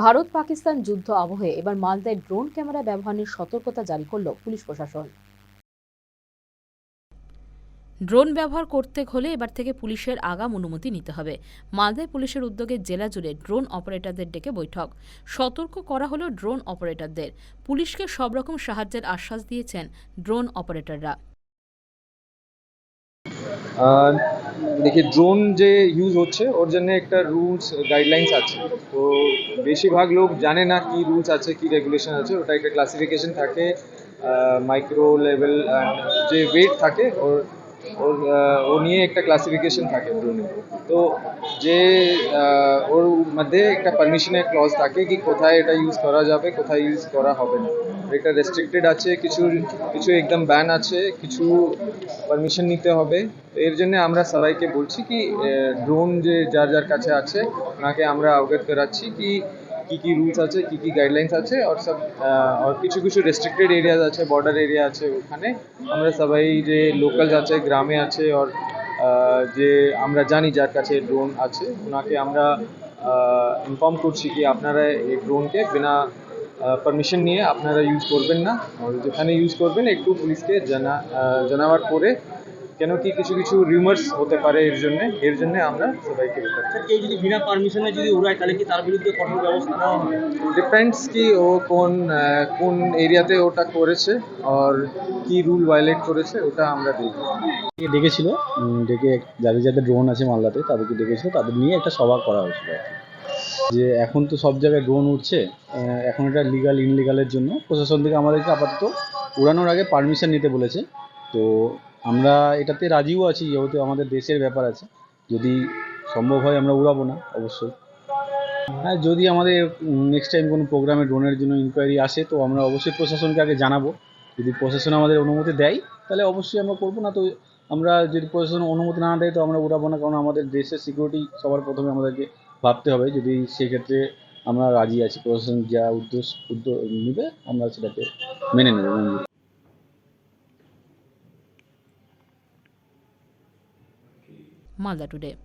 ভারত পাকিস্তান যুদ্ধ আবহে এবার মালদায় ড্রোন ক্যামেরা ব্যবহারের সতর্কতা জারি করল পুলিশ প্রশাসন। ড্রোন ব্যবহার করতে হলে এবার থেকে পুলিশের আগাম অনুমতি নিতে হবে। মালদায় পুলিশের উদ্যোগে জেলা জুড়ে ড্রোন অপারেটরদের ডেকে বৈঠক। সতর্ক করা হলো ড্রোন অপারেটরদের। পুলিশকে সব রকম সাহায্যের আশ্বাস দিয়েছেন ড্রোন অপারেটররা। দেখি ড্রোন যে ইউজ হচ্ছে, ওর জন্য একটা রুলস গাইডলাইন্স আছে। তো বেশিরভাগ লোক জানে না কি রুলস আছে, কি রেগুলেশন আছে। ওটা একটা ক্লাসিফিকেশন থাকে মাইক্রো লেভেল যে ওয়েট থাকে, ওর ও নিয়ে একটা ক্লাসিফিকেশন থাকে ড্রোনে তো যে ওর মধ্যে একটা পারমিশনের ক্লজ থাকে কি কোথায় এটা ইউজ করা যাবে, কোথায় ইউজ করা হবে না। একটা রেস্ট্রিক্টেড আছে, কিছু কিছু একদম ব্যান আছে, কিছু পারমিশন নিতে হবে। এর জন্য আমরা সবাইকে বলছি কি ড্রোন যে যার যার কাছে আছে, ওনাকে আমরা অবগত করাচ্ছি কি কি কি রুলস আছে, কি কি গাইডলাইন্স আছে আর সব আর কিছু কিছু রেস্ট্রিক্টেড এরিয়াজ আছে বর্ডার এরিয়া আছে ওখানে। আমরা সবাই যে লোকালস আছে গ্রামে আছে আর যে আমরা জানি যার কাছে ড্রোন আছে ওনাকে আমরা ইনফর্ম করছি কি আপনারা এই ড্রোনকে বিনা পারমিশন নিয়ে আপনারা ইউজ করবেন না। যেখানে ইউজ করবেন, একটু পুলিশকে জানা জানাবার পরে কেন কি কিছু কিছু রিউমার্স হতে পারে এর জন্য? এর জন্য আমরা সবাইকে কেউ যদি বিনা পারমিশনে যদি উড়ায় তাহলে কি তার বিরুদ্ধে কঠোর ব্যবস্থা নেওয়া হবে? ডিপেন্ডস কি ও কোন কোন এরিয়াতে ওটা করেছে আর কি রুল ভায়োলেট করেছে ওটা আমরা দেখব। ডেকেছিল? ডেকে যাদের যাদের ড্রোন আছে মালদাতে তাদেরকে ডেকেছিল তাদের নিয়ে একটা সভা করা হয়েছিল আর কি। যে এখন তো সব জায়গায় ড্রোন উঠছে এখন এটা লিগাল ইনলিগালের জন্য। প্রশাসন থেকে আমাদেরকে আপাতত উড়ানোর আগে পারমিশন নিতে বলেছে। তো আমরা এটাতে রাজিও আছি, যেহেতু আমাদের দেশের ব্যাপার আছে। যদি সম্ভব হয় আমরা উড়াবো না, অবশ্যই। হ্যাঁ যদি আমাদের নেক্সট টাইম কোনো প্রোগ্রামে ড্রোনের জন্য ইনকোয়ারি আসে, তো আমরা অবশ্যই প্রশাসনকে আগে জানাব। যদি প্রশাসন আমাদের অনুমতি দেয়, তাহলে অবশ্যই আমরা করব, না তো আমরা যদি প্রশাসন অনুমতি না দেয়, তো আমরা উড়াবো না, কারণ আমাদের দেশের সিকিউরিটি সবার প্রথমে আমাদেরকে ভাবতে হবে। যদি সেক্ষেত্রে আমরা রাজি আছি, প্রশাসন যা উদ্দেশ্য উদ্যোগ নেবে, আমরা সেটাকে মেনে নেব। Malda today.